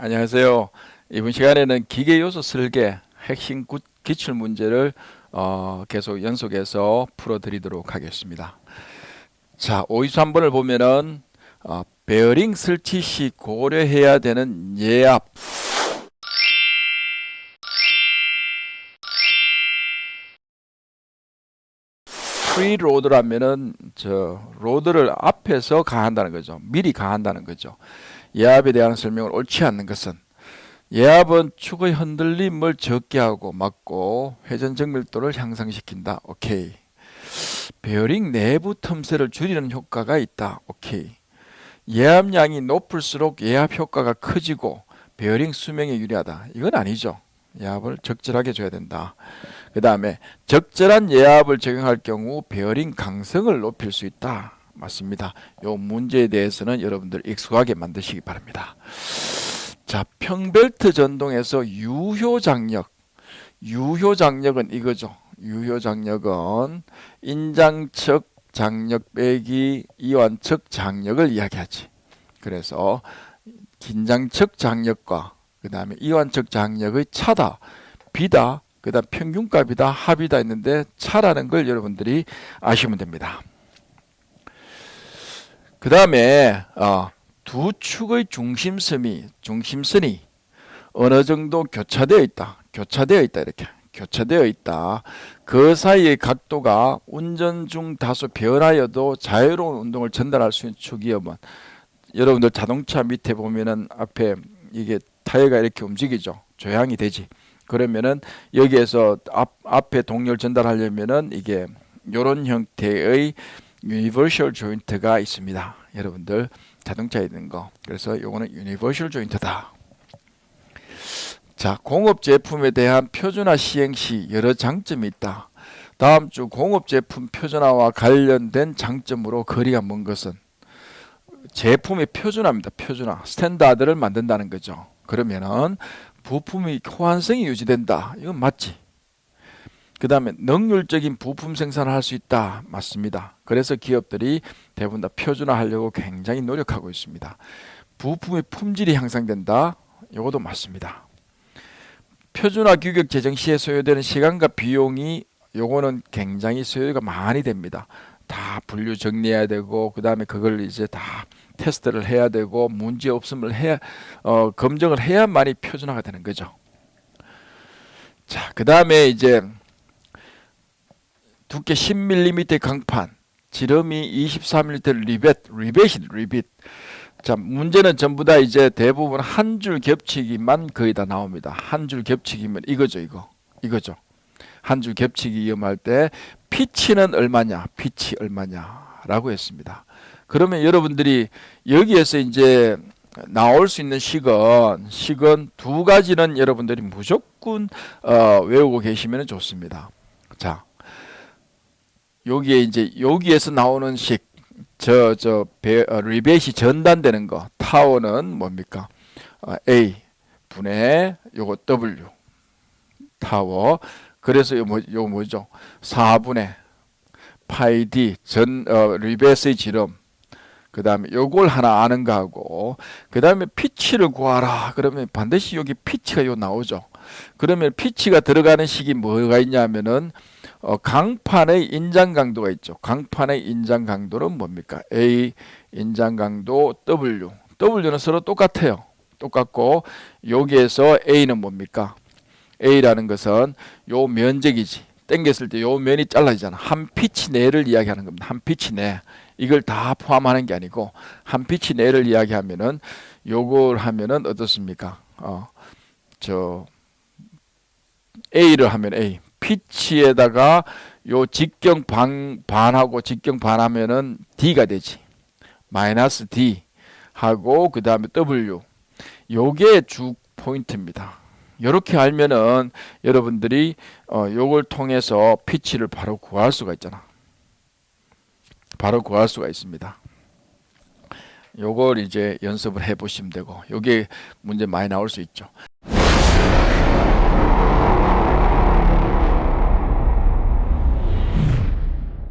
안녕하세요. 이번 시간에는 기계 요소 설계 핵심 구- 기출 문제를 어, 계속 연속해서 풀어드리도록 하겠습니다. 자, 523번을 보면은 어, 베어링 설치 시 고려해야 되는 예압 프리로드라면은 저 로드를 앞에서 가한다는 거죠. 미리 가한다는 거죠. 예압에 대한 설명을 옳지 않는 것은 예압은 축의 흔들림을 적게 하고 막고 회전 정밀도를 향상시킨다. 오케이. 베어링 내부 틈새를 줄이는 효과가 있다. 오케이. 예압량이 높을수록 예압 효과가 커지고 베어링 수명에 유리하다. 이건 아니죠. 예압을 적절하게 줘야 된다. 그 다음에 적절한 예압을 적용할 경우 베어링 강성을 높일 수 있다. 맞습니다. 요 문제에 대해서는 여러분들 익숙하게 만드시기 바랍니다. 자, 평벨트 전동에서 유효 장력. 유효 장력은 이거죠. 유효 장력은 인장측 장력 빼기 이완측 장력을 이야기하지. 그래서 긴장측 장력과 그 다음에 이완측 장력의 차다, 비다, 그 다음 평균값이다, 합이다 했는데 차라는 걸 여러분들이 아시면 됩니다. 그 다음에 어, 두 축의 중심선이 중심선이 어느 정도 교차되어 있다. 교차되어 있다 이렇게 교차되어 있다. 그 사이의 각도가 운전 중 다소 변하여도 자유로운 운동을 전달할 수 있는 축이어면 여러분들 자동차 밑에 보면은 앞에 이게 타이어가 이렇게 움직이죠. 조향이 되지. 그러면은 여기에서 앞 앞에 동력 전달하려면은 이게 이런 형태의 유니버셜 조인트가 있습니다. 여러분들 자동차에 있는 거. 그래서 요거는 유니버셜 조인트다. 자, 공업 제품에 대한 표준화 시행 시 여러 장점이 있다. 다음 주 공업 제품 표준화와 관련된 장점으로 거리가 먼 것은 제품의 표준화입니다. 표준화. 스탠다드를 만든다는 거죠. 그러면은 부품의 호환성이 유지된다. 이건 맞지? 그 다음에 능률적인 부품 생산을 할 수 있다. 맞습니다. 그래서 기업들이 대부분 다 표준화하려고 굉장히 노력하고 있습니다. 부품의 품질이 향상된다. 이것도 맞습니다. 표준화 규격 제정 시에 소요되는 시간과 비용이 요거는 굉장히 소요가 많이 됩니다. 다 분류 정리해야 되고 그 다음에 그걸 이제 다 테스트를 해야 되고 문제 없음을 해야 어, 검증을 해야만이 표준화가 되는 거죠. 자, 그 다음에 이제 두께 10mm 강판, 지름이 23mm 리벳, 리벳이 리벳. 자, 문제는 전부 다 이제 대부분 한 줄 겹치기만 거의 다 나옵니다. 한 줄 겹치기면 이거죠, 이거. 이거죠. 한 줄 겹치기 위험할 때 피치는 얼마냐? 피치 얼마냐라고 했습니다. 그러면 여러분들이 여기에서 이제 나올 수 있는 식은 식은 두 가지는 여러분들이 무조건 어, 외우고 계시면 좋습니다. 자, 여기에 이제 여기에서 나오는 식, 저저 어, 리벳이 전단되는 거, 타워는 뭡니까? 어, A 분의 요거 W 타워. 그래서 요, 뭐, 요 뭐죠? 4분의 파이 D 전 어, 리벳의 지름. 그 다음에 요걸 하나 아는 거하고 그 다음에 피치를 구하라. 그러면 반드시 여기 피치가 요 나오죠. 그러면 피치가 들어가는 식이 뭐가 있냐면은 어, 강판의 인장 강도가 있죠. 강판의 인장 강도는 뭡니까? A 인장 강도 W. W는 서로 똑같아요. 똑같고 여기에서 A는 뭡니까 A라는 것은 요 면적이지. 땡겼을 때 요 면이 잘라지잖아. 한 피치 내를 이야기하는 겁니다. 한 피치 내. 이걸 다 포함하는 게 아니고 한 피치 내를 이야기하면은 요걸 하면은 어떻습니까? 어, 저 A를 하면 A. 피치에다가 요 직경 반 반하고 직경 반하면은 D가 되지. 마이너스 D 하고 그 다음에 W. 요게 주 포인트입니다. 이렇게 알면은 여러분들이 어 요걸 통해서 피치를 바로 구할 수가 있잖아. 바로 구할 수가 있습니다. 요걸 이제 연습을 해 보시면 되고 여기에 문제 많이 나올 수 있죠.